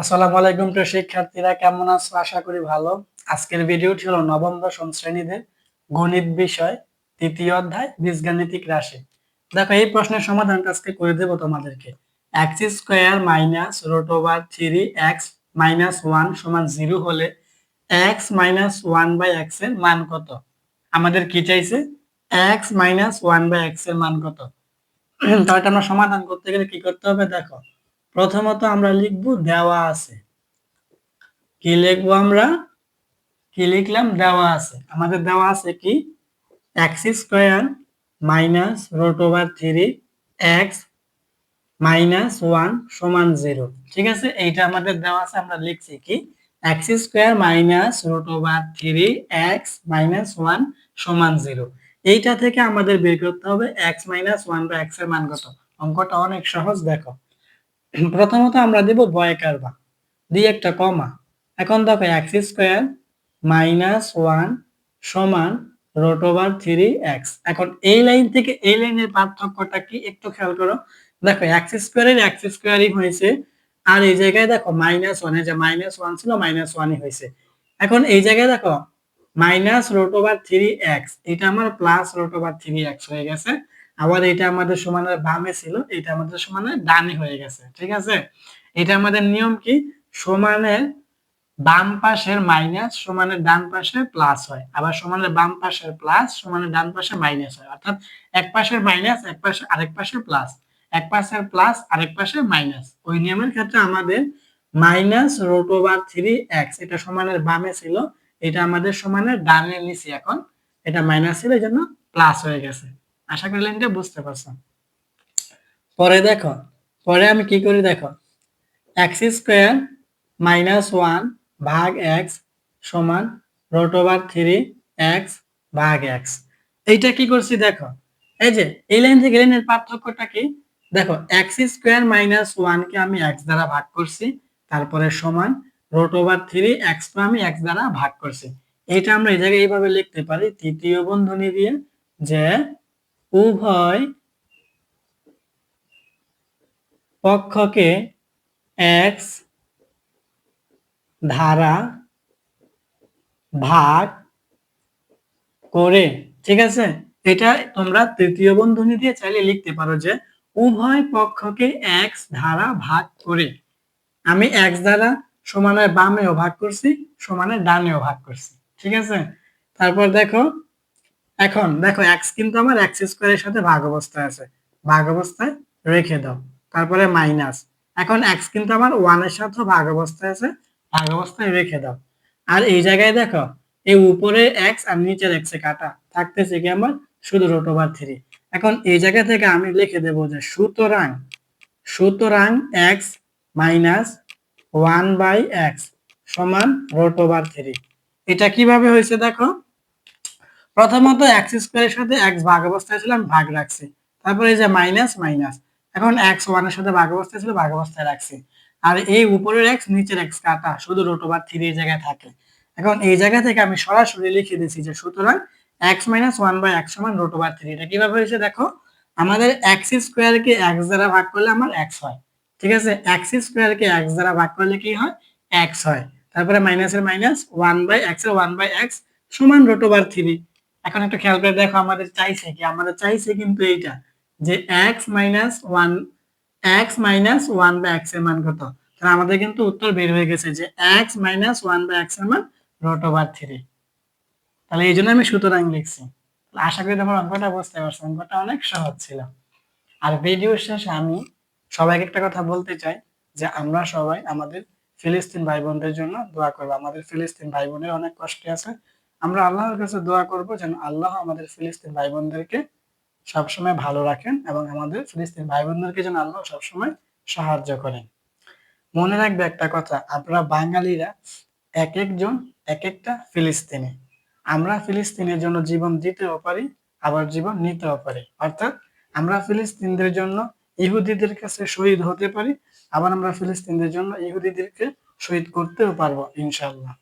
আসসালামু আলাইকুম প্রিয় শিক্ষার্থীরা, কেমন আছো? আশা করি ভালো। আজকের ভিডিওটি হলো নবম দশম শ্রেণীদের গণিত বিষয়, তৃতীয় অধ্যায়, বীজগাণিতিক রাশি। দেখো, এই প্রশ্নের সমাধানটা আজকে করে দেবো তোমাদেরকে। X square minus root over three x minus one সমান জিরো হলে এক্স মাইনাস ওয়ান বাই এক্সের মান কত? আমাদের কি চাইছে? এক্স মাইনাস ওয়ান বাই এক্সের মান কত? তাহলে আমরা সমাধান করতে গেলে কি করতে হবে? দেখো প্রথমত আমরা লিখব দেওয়া আছে। কি লিখব আমরা? কি লিখলাম? দেওয়া আছে। আমাদের দেওয়া আছে কি? X square minus root over three x minus one সমান জিরো ঠিক আছে? এইটা আমাদের দেওয়া আছে। আমরা লিখছি কি? X square minus root over three x minus one সমান জিরো এইটা থেকে আমাদের বের করতে হবে এক্স মাইনাস ওয়ান বা এক্সের মান কত? অঙ্কটা অনেক সহজ, দেখো। প্রথমত আমরা দেব বয়কার বা দিয়ে একটা কমা। এখন দেখো এক্স স্কোয়ার মাইনাস ওয়ান সমান রোট ওভার থ্রি এক্স এখন এই লাইন থেকে এই লাইনের পার্থক্যটা কি একটু খেয়াল করো। দেখো এক্স স্কোয়ারের এক্স স্কোয়ারই হয়েছে, আর এই জায়গায় দেখো মাইনাস ওয়ান যে মাইনাস ওয়ান ছিল মাইনাস ওয়ানই হয়েছে। এখন এই জায়গায় দেখো minus root over three x এটা আমার plus root over three x হয়ে গেছে। আবার এটা আমাদের সমানের বামে ছিল, এটা আমাদের সমানের ডানে হয়ে গেছে, ঠিক আছে? এটা আমাদের নিয়ম কি? সমানের বাম পাশের মাইনাস সমানের ডান পাশে প্লাস হয়। আবার সমানের বাম পাশের প্লাস সমানের ডান পাশে মাইনাস হয়। অর্থাৎ এক পাশের মাইনাস এক পাশে, আরেক পাশে প্লাস এক পাশের প্লাস আরেক পাশে মাইনাস ওই নিয়মের ক্ষেত্রে আমাদের minus root over three x এটা সমানের বামে ছিল, এটা আমাদের সমানের ডানে নিচে এখন, এটা মাইনাস ছিল, এই জন্য প্লাস হয়ে গেছে। আশা করি লাইনটা বুঝতে পারছ পরে দেখো, পরে আমি কি করি দেখো এক্স স্কোয়ার মাইনাস ওয়ান ভাগ এক্স সমান রোট ওভার থ্রি এক্স ভাগ এক্স এইটা কি করছি দেখো, এই যে এই লাইন থেকে লাইনের পার্থক্যটা কি? দেখো এক্স স্কোয়ার মাইনাস ওয়ানকে আমি এক্স দ্বারা ভাগ করছি, তারপরে সমান রোট ওভার থ্রি এক্স আমি এক্স দ্বারা ভাগ করছি। এটা আমরা এই জায়গায় এইভাবে লিখতে পারি, তৃতীয় বন্ধনী দিয়ে, যে উভয় পক্ষকে এক্স ধারা ভাগ করে, ঠিক আছে? এটা তোমরা তৃতীয় বন্ধনী দিয়ে চাইলে লিখতে পারো যে উভয় পক্ষকে এক্স ধারা ভাগ করে। আমি এক্স দ্বারা সমানের বামেও ভাগ করছি, সমানের ডানেও ভাগ করছি, ঠিক আছে? তারপর দেখো এখন দেখো এক্স কিন্তু আমার এক্স স্কোয়ারের সাথে ভাগ অবস্থায় আছে। ভাগ অবস্থায় রেখে দাও। তারপরে মাইনাস এখন এক্স কিন্তু আমার ওয়ানের সাথে ভাগ অবস্থায় আছে। ভাগ অবস্থায় রেখে দাও। আর এই জায়গায় দেখো, এই উপরে এক্স আর নিচের এক্স এ কাটা। থাকতেছে কি আমার? শুধু রোট ওভার থ্রি এখন এই জায়গা থেকে আমি লিখে দেবো যে সুতরাং সুতরাং x minus one by x সমান রোট ওভার থ্রি এটা কীভাবে হয়েছে দেখো? প্রথমত এক্স স্কোয়ারের সাথে এক্স ভাগ অবস্থায় ছিল, আমি ভাগ রাখছি। তারপরে এই যে মাইনাস মাইনাস এখন এক্স ওয়ানের সাথে ভাগ অবস্থায় ছিল, ভাগ অবস্থায় রাখছি। আর এই উপরের এক্স নিচের এক্স কাটা, শুধু রোট ওভার থ্রি জায়গায় থাকে। এখন এই জায়গা থেকে আমি সরাসরি লিখে দিচ্ছি যে সুতরাং x minus one by x সমান রোট ওভার থ্রি এটা কীভাবে হয়েছে দেখো? আমাদের এক্স স্কোয়ারকে এক্স দ্বারা ভাগ করলে আমার এক্স হয়। ঠিক আছে? এক্স স্কোয়ারকে এক্স দ্বারা ভাগ করলে কি হয়? এক্স হয়। তারপরে মাইনাসের মাইনাস ওয়ান বাই এক্সের ওয়ান বাই এক্স সমান রোট ওভার থ্রি এখন একটু খেয়াল করে দেখো, আমাদের চাইছে কি? আমাদের চাইছে কিন্তু এইটা, যে x minus one x minus one by এক্সের মান কত? তাহলে আমাদের কিন্তু উত্তর বের হয়ে গেছে যে এক্স মাইনাস ওয়ান বাই এক্সের মান রোট ওভার থ্রি তাহলে এই জন্য আমি সুতরাং লিখছি। আশা করি তোমার অঙ্কটা বুঝতে পারছ। অঙ্কটা অনেক সহজ ছিল। আর ভিডিও শেষে আমি সবাইকে একটা কথা বলতে চাই, যে আমরা সবাই আমাদের ফিলিস্তিন ভাই বোনদের জন্য দোয়া করব। আমাদের ফিলিস্তিন ভাই বোনের অনেক কষ্ট আছে। আমরা আল্লাহর কাছে দোয়া করব যেন আল্লাহ আমাদের ফিলিস্তিন ভাই বোনদেরকে সবসময় ভালো রাখেন এবং আমাদের ফিলিস্তিন ভাই বোনদেরকে যেন আল্লাহ সবসময় সাহায্য করেন। মনে রাখবে একটা কথা, আমরা বাঙালিরা এক একজন, এক একটা ফিলিস্তিনি। আমরা ফিলিস্তিনের জন্য জীবন দিতেও পারি, আবার জীবন নিতেও পারি। অর্থাৎ আমরা ফিলিস্তিনদের জন্য ইহুদিদের কাছে শহীদ হতে পারি, আবার আমরা ফিলিস্তিনদের জন্য ইহুদিদেরকে শহীদ করতেও পারব ইনশাল্লাহ